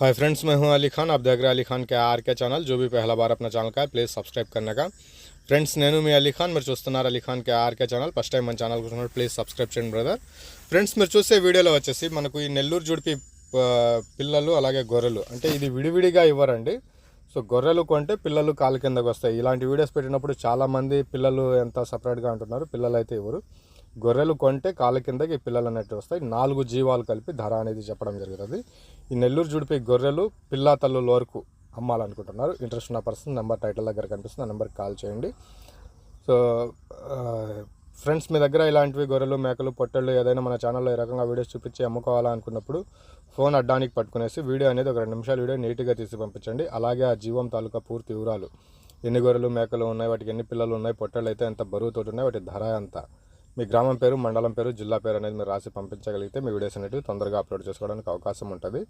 Hi friends मैं हूं अली खान आप देख रहे हैं अली खान के आर के ఛానల్ जो भी पहला बार अपना ఛానల్ का है प्लीज़ सब्सक्राइब करने का ఫ్రెండ్స్ నేను మీ అలీ ఖాన్ మీరు చూస్తున్నారు Ali Khan K RK channel first time మన ఛానల్ చూస్తున్నారు ప్లీజ్ సబ్స్క్రైబ్ చేయండి బ్రదర్ ఫ్రెండ్స్ మీరు చూసే వీడియోలో వచ్చేసి మనకు ఈ నెల్లూరు జుడిపి ఆ, పిల్లలు అలాగే గొర్రెలు అంటే ఇది విడివిడిగా ఇవ్వరండి సో గొర్రెలు కొంటే పిల్లలు కాలు కిందకు వస్తాయి ఇలాంటి వీడియోస్ పెట్టినప్పుడు చాలామంది పిల్లలు ఎంత సపరేట్గా అంటున్నారు పిల్లలు అయితే ఇవ్వరు గొర్రెలు కొంటే కాళ్ళ కిందకి పిల్లలు అనేటివి వస్తాయి. నాలుగు జీవాలు కలిపి ధర అనేది చెప్పడం జరుగుతుంది. ఈ నెల్లూరు జుడిపి గొర్రెలు పిల్లా తల్లుల వరకు అమ్మాలనుకుంటున్నారు. ఇంట్రెస్ట్ ఉన్న పర్సన్ నెంబర్ టైటిల్ దగ్గర కనిపిస్తుంది. ఆ నెంబర్కి కాల్ చేయండి. సో ఫ్రెండ్స్ మీ దగ్గర ఇలాంటివి గొర్రెలు మేకలు పొట్టెళ్ళు ఏదైనా మన ఛానల్లో ఈ రకంగా వీడియోస్ చూపించి అమ్ముకోవాలనుకున్నప్పుడు ఫోన్ అడ్డానికి పట్టుకునేసి వీడియో అనేది ఒక రెండు నిమిషాలు వీడియో నీట్గా తీసి పంపించండి. అలాగే ఆ జీవం తాలూకా పూర్తి వివరాలు. ఎన్ని గొర్రెలు మేకలు ఉన్నాయి వాటికి ఎన్ని పిల్లలు ఉన్నాయి పొట్టళ్ళు అయితే ఎంత బరువుతో ఉన్నాయి వాటి ధర ఎంత? మీ గ్రామం పేరు మండలం పేరు జిల్లా పేరు అనేది మీరు రాసి పంపించగలిగితే మీ వీడియోస్ అనేవి తొందరగా అప్లోడ్ చేసుకోవడానికి అవకాశం ఉంటుంది.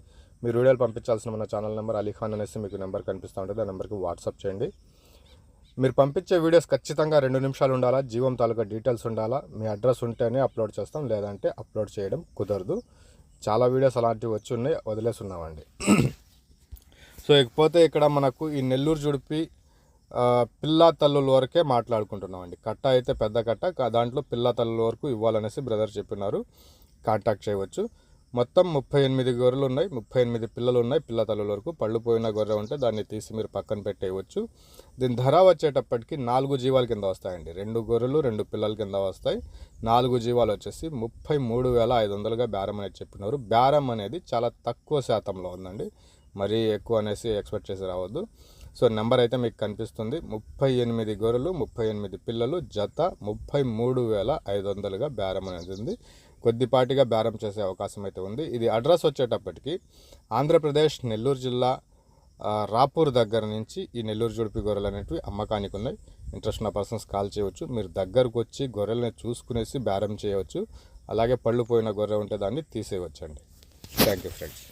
మీరు వీడియోలు పంపించాల్సిన మన ఛానల్ నెంబర్ అలీఖాన్ అనేసి మీకు నెంబర్ కనిపిస్తూ ఉంటుంది. ఆ నెంబర్కి వాట్సాప్ చేయండి. మీరు పంపించే వీడియోస్ ఖచ్చితంగా రెండు నిమిషాలు ఉండాలా జీవం తాలూకా డీటెయిల్స్ ఉండాలా మీ అడ్రస్ ఉంటేనే అప్లోడ్ చేస్తాం లేదంటే అప్లోడ్ చేయడం కుదరదు. చాలా వీడియోస్ అలాంటివి వచ్చి ఉన్నాయి వదిలేసి ఉన్నామండి. సో ఇకపోతే ఇక్కడ మనకు ఈ నెల్లూరు జుడిపి పిల్లా తల్లుల వరకే మాట్లాడుకుంటున్నామండి. కట్ట అయితే పెద్ద కట్ట కా- దాంట్లో పిల్లా తల్లుల వరకు ఇవ్వాలనేసి బ్రదర్ చెప్పినారు. కాంటాక్ట్ చేయవచ్చు. మొత్తం ముప్పై ఎనిమిది గొర్రెలు ఉన్నాయి ముప్పై ఎనిమిది పిల్లలు ఉన్నాయి పిల్ల తల్లుల వరకు. పళ్ళు పోయిన గొర్రె ఉంటే దాన్ని తీసి మీరు పక్కన పెట్టేయవచ్చు. దీని ధర వచ్చేటప్పటికి నాలుగు జీవాల కింద వస్తాయండి. రెండు గొర్రెలు రెండు పిల్లల కింద వస్తాయి. నాలుగు జీవాలు వచ్చేసి ముప్పై మూడు వేల ఐదు వందలుగా బేరం అనేది చెప్పినారు. బేరం అనేది చాలా తక్కువ శాతంలో ఉందండి. మరీ ఎక్కువ అనేసి ఎక్స్పెక్ట్ చేసి రావద్దు. సో నెంబర్ అయితే మీకు కనిపిస్తుంది. ముప్పై ఎనిమిది గొర్రెలు ముప్పై ఎనిమిది పిల్లలు జత ముప్పై మూడు వేల ఐదు వందలుగా బేరం అనేది ఉంది. కొద్దిపాటిగా బేరం చేసే అవకాశం అయితే ఉంది. ఇది అడ్రస్ వచ్చేటప్పటికి ఆంధ్రప్రదేశ్ నెల్లూరు జిల్లా రాపూర్ దగ్గర నుంచి ఈ నెల్లూరు జుడిపి గొర్రెలు అనేటివి అమ్మకానికి ఉన్నాయి. ఇంట్రెస్ట్ ఉన్న పర్సన్స్ కాల్ చేయవచ్చు. మీరు దగ్గరకు వచ్చి గొర్రెల్ని చూసుకునేసి బేరం చేయవచ్చు. అలాగే పళ్ళు పోయిన గొర్రె ఉంటే దాన్ని తీసేయవచ్చండి. Thank you friends.